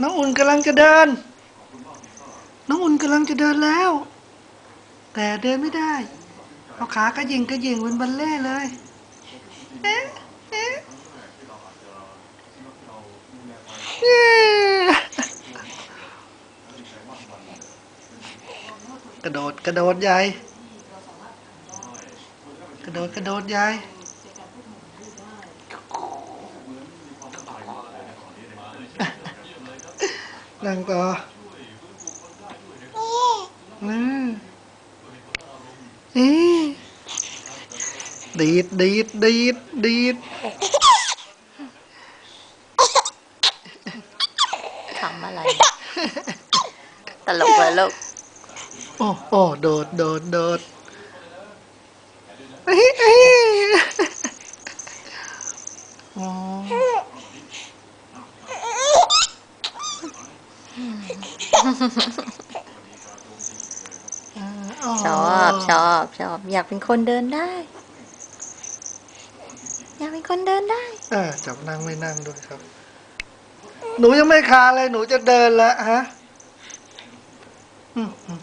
น้องอุ่นกำลังจะเดิน น้องอุ่นกำลังจะเดินแล้ว แต่เดินไม่ได้ เอาขากระยิงกระยิงเป็นบัลเล่เลย เอ๊ะเอ๊ะกระโดดกระโดดใหญ่กระโดดกระโดดใหญ่ นั่งต่ออืมนี่ดีดดีดดีดดีดทำอะไร ตลกเลยลูก โอ้โอ้โดดโดดโดดเอ้ยเอ้ยอ๋ออ๋อ ชอบชอบชอบ อยากเป็นคนเดินได้ อยากเป็นคนเดินได้ เออจับนั่งไม่นั่งด้วยครับ หนูยังไม่คลานเลยหนูจะเดินแล้วฮะอืมอืม